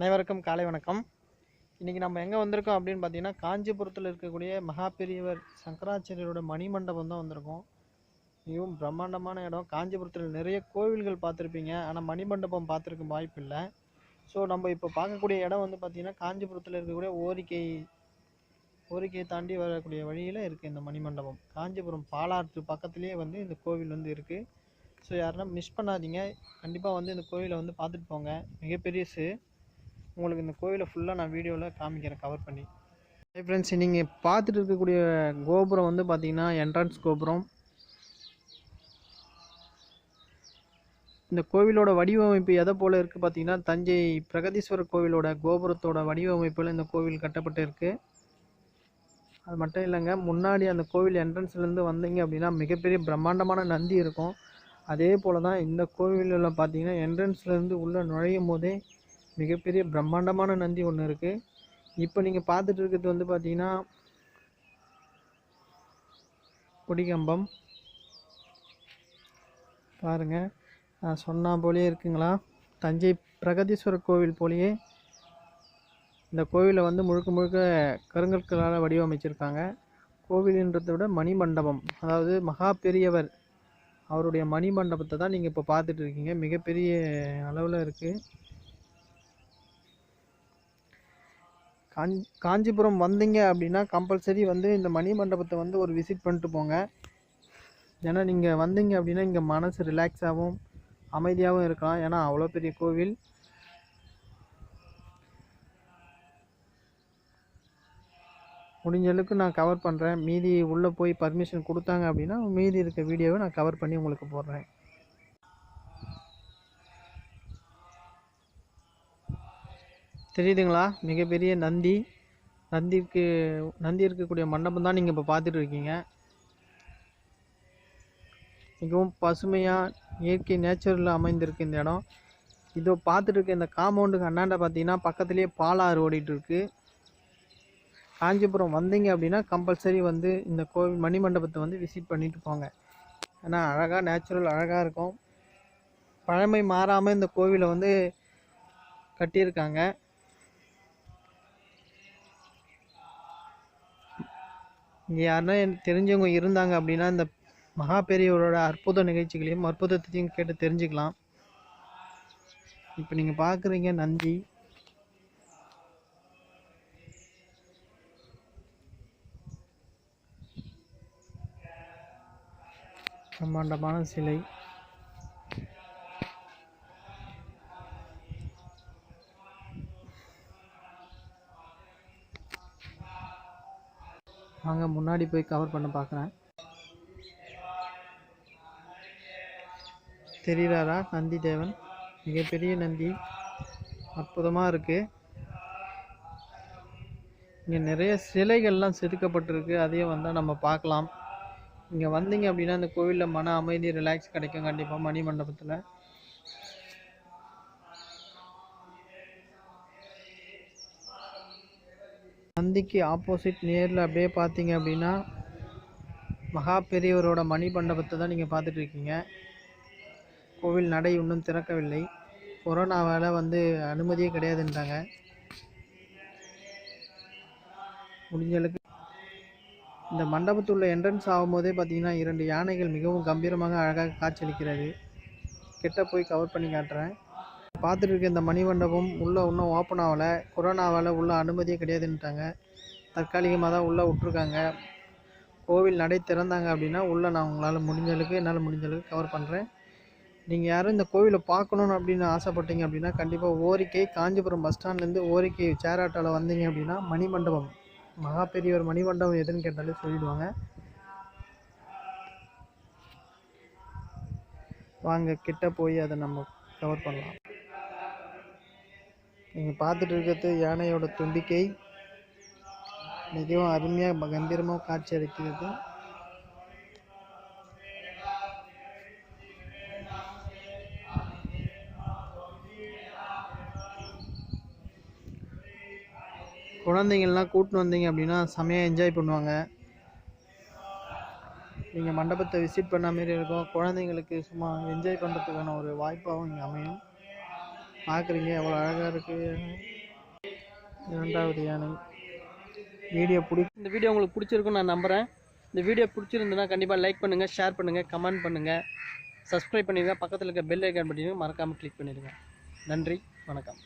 அனைவருக்கும் காலை வணக்கம். இன்றைக்கி நம்ம எங்கே வந்திருக்கோம் அப்படின்னு பார்த்தீங்கன்னா காஞ்சிபுரத்தில் இருக்கக்கூடிய மகாபெரியவர் சங்கராச்சாரியரோட மணிமண்டபம் தான் வந்திருக்கோம். மிகவும் பிரம்மாண்டமான இடம். காஞ்சிபுரத்தில் நிறைய கோவில்கள் பார்த்துருப்பீங்க. ஆனால் மணிமண்டபம் பார்த்துருக்க வாய்ப்பு இல்லை. ஸோ நம்ம இப்போ பார்க்கக்கூடிய இடம் வந்து பார்த்திங்கன்னா காஞ்சிபுரத்தில் இருக்கக்கூடிய ஓரிக்கை ஓரிக்கையை தாண்டி வரக்கூடிய வழியில் இருக்குது இந்த மணிமண்டபம். காஞ்சிபுரம் பாலாற்று பக்கத்துலேயே வந்து இந்த கோவில் வந்து இருக்குது ஸோ யாருன்னா மிஸ் பண்ணாதீங்க. கண்டிப்பாக வந்து இந்த கோவிலை வந்து பார்த்துட்டு போங்க. மிகப்பெரியசு உங்களுக்கு இந்த கோவிலை ஃபுல்லாக நான் வீடியோவில் காமிக்கிறேன் கவர் பண்ணி. ஹை ஃப்ரெண்ட்ஸ் நீங்கள் பார்த்துட்டு இருக்கக்கூடிய கோபுரம் வந்து பார்த்திங்கன்னா என்ட்ரன்ஸ் கோபுரம். இந்த கோவிலோட வடிவமைப்பு எதை போல் இருக்குது பார்த்தீங்கன்னா தஞ்சை பிரகதீஸ்வரர் கோவிலோட கோபுரத்தோட வடிவமைப்பில் இந்த கோவில் கட்டப்பட்டு இருக்குது அது மட்டும் இல்லைங்க முன்னாடி அந்த கோவில் என்ட்ரன்ஸ்லேருந்து வந்தீங்க அப்படின்னா மிகப்பெரிய பிரம்மாண்டமான நந்தி இருக்கும். அதே போல் தான் இந்த கோவிலில் பார்த்தீங்கன்னா என்ட்ரன்ஸ்லேருந்து உள்ளே நுழையும் போதே மிகப்பெரிய பிரம்மாண்டமான நந்தி ஒன்று இருக்குது இப்போ நீங்கள் பார்த்துட்டு இருக்கிறது வந்து பார்த்தீங்கன்னா கொடிகம்பம். பாருங்கள் நான் சொன்னா போலேயே இருக்குங்களா? தஞ்சை பிரகதீஸ்வரர் கோவில் போலயே இந்த கோவிலை வந்து முழுக்க முழுக்க கருங்கற்களால் வடிவமைச்சிருக்காங்க. கோவில்ன்றதை விட மணிமண்டபம். அதாவது மகா பெரியவர் அவருடைய மணிமண்டபத்தை தான் நீங்கள் இப்போ பார்த்துட்டு இருக்கீங்க. மிகப்பெரிய அளவில் இருக்குது காஞ் காஞ்சிபுரம் வந்தீங்க அப்படின்னா கம்பல்சரி வந்து இந்த மணி மண்டபத்தை வந்து ஒரு விசிட் பண்ணிட்டு போங்க. ஏன்னா நீங்கள் வந்தீங்க அப்படின்னா இங்கே மனசு ரிலாக்ஸாகவும் அமைதியாகவும் இருக்கலாம். ஏன்னா அவ்வளோ பெரிய கோவில். முடிஞ்ச அளவுக்கு நான் கவர் பண்ணுறேன் மீதி உள்ளே போய் பர்மிஷன் கொடுத்தாங்க அப்படின்னா மீதி இருக்க வீடியோவை நான் கவர் பண்ணி உங்களுக்கு போடுறேன். தெரியுதுங்களா? மிகப்பெரிய நந்தி. நந்திக்கு நந்தி இருக்கக்கூடிய மண்டபம் தான் நீங்கள் இப்போ பார்த்துட்டு இருக்கீங்க மிகவும் பசுமையாக இயற்கை நேச்சுரலில் அமைந்திருக்கு இந்த இடம். இதோ பார்த்துட்டு இருக்க இந்த காம்பவுண்டுக்கு அண்ணாண்ட பார்த்தீங்கன்னா பக்கத்துலேயே பாலாறு ஓடிட்டுருக்கு. காஞ்சிபுரம் வந்தீங்க அப்படின்னா கம்பல்சரி வந்து இந்த கோவில் மணிமண்டபத்தை வந்து விசிட் பண்ணிட்டு போங்க. ஏன்னா அழகாக நேச்சுரல் அழகாக இருக்கும். பழமை மாறாமல் இந்த கோவிலை வந்து கட்டியிருக்காங்க. இங்கே யாருன்னா எனக்கு தெரிஞ்சவங்க இருந்தாங்க அப்படின்னா இந்த மகா பெரியவரோட அற்புத நிகழ்ச்சிகளையும் அற்புதத்தையும் கேட்டு தெரிஞ்சுக்கலாம். இப்போ நீங்கள் பார்க்குறீங்க நந்தி பிரம்மாண்டமான சிலை. வாங்க முன்னாடி போய் கவர் பண்ண பார்க்குறேன் தெரிகிறாரா நந்தி தேவன்? மிகப்பெரிய நந்தி. அற்புதமாக இருக்குது இங்கே நிறைய சிலைகள்லாம் செதுக்கப்பட்டிருக்கு. அதையும் வந்தால் நம்ம பார்க்கலாம். இங்கே வந்தீங்க அப்படின்னா இந்த கோவிலில் மன அமைதி ரிலாக்ஸ் கிடைக்கும். கண்டிப்பாக மணி மண்டபத்தில். நந்திக்கு ஆப்போசிட் நேரில் அப்படியே பார்த்தீங்க அப்படின்னா மகா பெரியவரோட மணி மண்டபத்தை தான் நீங்கள் பார்த்துட்டு இருக்கீங்க. கோவில் நடை இன்னும் திறக்கவில்லை. கொரோனாவால் வந்து அனுமதியே கிடையாதுன்றாங்க. முடிஞ்சளவுக்கு இந்த மண்டபத்துள்ள என்ட்ரன்ஸ் ஆகும்போதே பார்த்தீங்கன்னா இரண்டு யானைகள் மிகவும் கம்பீரமாக அழகாக காட்சியளிக்கிறது. கிட்ட போய் கவர் பண்ணி காட்டுறேன். பார்த்துட்டு இருக்க இந்த மணிமண்டபம் உள்ளே இன்னும் ஓப்பன் ஆகலை. கொரோனாவால் உள்ள அனுமதியே கிடையாதுன்ட்டாங்க தற்காலிகமாக தான் உள்ளே விட்ருக்காங்க கோவில் நடை திறந்தாங்க அப்படின்னா உள்ளே நான் உங்களால் முடிஞ்ச அளவுக்கு என்னால் முடிஞ்ச அளவுக்கு கவர் பண்ணுறேன் நீங்கள் யாரும் இந்த கோவிலை பார்க்கணுன்னு அப்படின்னு ஆசைப்பட்டீங்க அப்படின்னா கண்டிப்பாக ஓரிக்கை காஞ்சிபுரம் பஸ் ஸ்டாண்ட்லேருந்து ஓரிக்கை சேர் ஆட்டோவில் வந்தீங்க அப்படின்னா மணிமண்டபம். மகா பெரியவர் மணிமண்டபம் எதுன்னு கேட்டாலே சொல்லிடுவாங்க. வாங்க கிட்ட போய் அதை நம்ம கவர் பண்ணலாம். நீங்கள் பார்த்துட்டு இருக்கிறது யானையோட தும்பிக்கை மிகவும் அருமையாக கம்பீரமாக காட்சி அளிக்கிறது குழந்தைங்கள்லாம் கூட்டின்னு வந்தீங்க அப்படின்னா செமையாக என்ஜாய் பண்ணுவாங்க. நீங்கள் மண்டபத்தை விசிட் பண்ண மாரி இருக்கும். குழந்தைங்களுக்கு சும்மா என்ஜாய் பண்ணுறதுக்கான ஒரு வாய்ப்பாகவும் இங்கே அமையும். பார்க்குறீங்க எவ்வளோ அழகாக இருக்குது இரண்டாவது யானை. வீடியோ பிடி இந்த வீடியோ உங்களுக்கு பிடிச்சிருக்குன்னு நான் நம்புகிறேன் இந்த வீடியோ பிடிச்சிருந்துன்னா கண்டிப்பாக லைக் பண்ணுங்கள் ஷேர் பண்ணுங்கள் கமெண்ட் பண்ணுங்கள் சப்ஸ்கிரைப் பண்ணிடுங்க பக்கத்தில் இருக்க பெல் ஐக்கான் பண்ணிடுங்க மறக்காமல் கிளிக் பண்ணிடுங்க. நன்றி வணக்கம்.